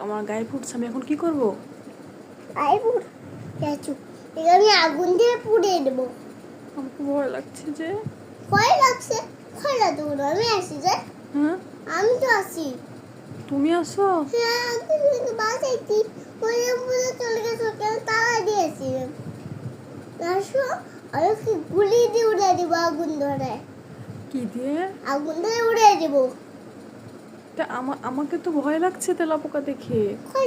আমার গায়ে ফুটছে আমি এখন কি করব? পুর চাচু এটা আমি আগুন দিয়ে পুড়িয়ে দেবো। আমার খুব ভয় লাগছে যে। ভয় লাগছে? ভয় লাগতো না আমি আসি যে। হ্যাঁ? আমি তো আসি। তুমি আসো? হ্যাঁ তুমি কিন্তু বাসাইছি ওই বলে চলে গেছো কেন তালা দিয়েছি আসো। আর ওকে গুলি দিয়ে উড়ে দিব আগুন ধরে। কি দিয়ে? আগুন ধরে উড়ে দিব। তা আমাকে তো ভয় লাগছে তেলা পোকা দেখে। কই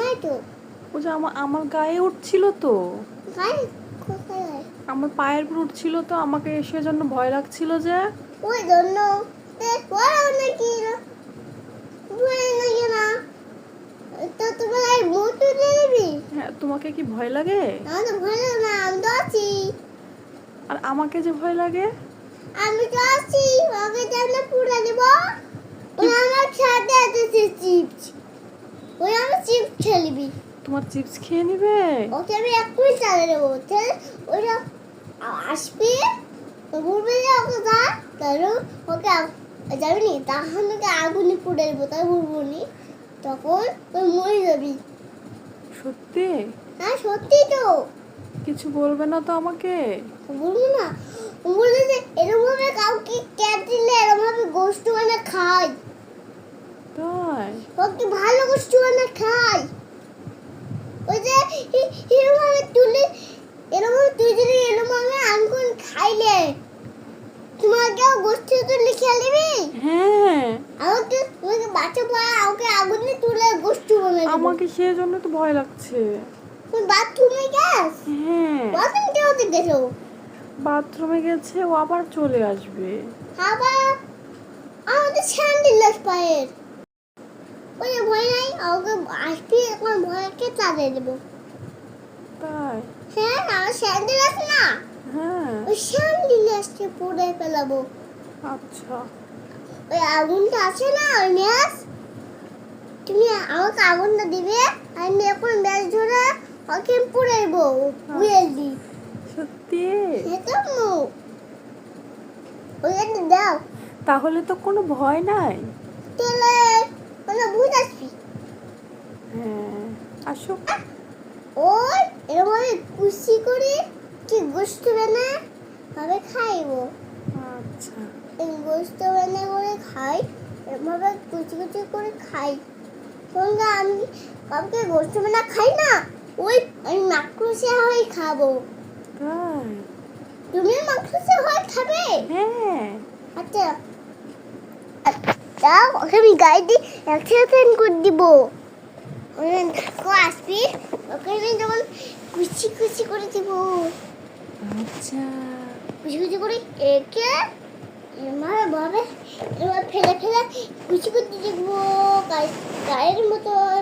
নাই তো। ও যে আমার আমার গায়ে উঠছিল তো। আমার পায়ের উপর উঠছিল তো আমাকে সেজন্য ভয় লাগছিল যে। ওই জন্য। হ্যাঁ তোমাকে কি ভয় লাগে? আর আমাকে যে ভয় লাগে? আমি তো আছি জানলে পুরো দেব। ওই আমার সাথে আছে চিপস। ওই আমি চিপস খেলবি। তোমার চিপস খেয়ে নিবে? ওকে আমি এক্ষুনি চালে দেবো। তাহলে ওইটা আসবে ঘুরবে ওকে যা তাহলে ওকে যাবি নি? তখন ওকে আগুনে পুড়ে দেবো তাই ঘুরবো নি। তখন ওই মরে যাবি। সত্যি? হ্যাঁ সত্যি তো। কিছু বলবে না তো আমাকে? বলব না। বলে যে এরকম ভাবে কাউকে ক্যাপ দিলে এরকম ভাবে গোষ্ঠ মানে খায়। তাই গোষ্ঠ মানে খায় ওই যে হি- তুলে এরকম তুই যদি এরকম ভাবে আঙ্গুল খাইলে তোমাকেও গোষ্ঠ তুলে খেয়ে হ্যাঁ। আমাকে তোমাকে বাচ্চা পড়া আমাকে আগুনে তুলে গোষ্ঠ বানাই আমাকে সেজন্য তো ভয় লাগছে। তুমি বাথরুমে গেছ হ্যাঁ। বাথরুম কেউ গেছো বাথরুমে গেছে ও আবার চলে আসবে। আবার আমাদের স্যান্ডেল আছে পায়ের। আমাকে আসবি এখন ভয়কে চালিয়ে দেবো। তাই? হ্যাঁ আমার স্যান্ডেল আছে না? হ্যাঁ। ওই স্যান্ডেল আসছে পুড়ে ফেলাবো। আচ্ছা। ওই আগুনটা আছে না ওই ম্যাচ? তুমি আমাকে আগুনটা দিবে আমি এখন ম্যাচ ধরে ওকে পুড়ে দেবো বুঝে দি। সত্যি? সেটা মু ওইখানে দাও। তাহলে তো কোনো ভয় নাই। তাহলে মানে বুঝে আসবি? হ্যাঁ আসো। ওই এরকমভাবে কুচি করে কি গোস্ত বানা? ভাবে খাইবো। আচ্ছা। এই গোস্ত বানা করে খাই এরকমভাবে কুচি কুচি করে খাই। সঙ্গে আমি কাউকে গোস্ত বানা খাই না? ওই আমি মাকড়সে হয় খাব। তুমি মাকড়সে হয় খাবে? হ্যাঁ। আচ্ছা। আচ্ছা ওকে আমি গায়ে দিই একসাথে করে দিব। কো আসবি। আমি যেমন কুচি কুচি করে দিব। আচ্ছা। কুচি কুচি করে একে ভাবে এবার ফেলে ফেলে কুচি কুচি দিব। গায়ের মতন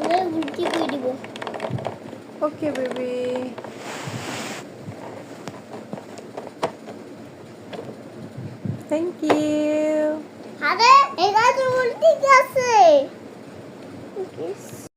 এবার উল্টি করে দিব। Okay baby. থ্যাংক ইউ আরে এই গাছ উল্টি গেছে। Isso.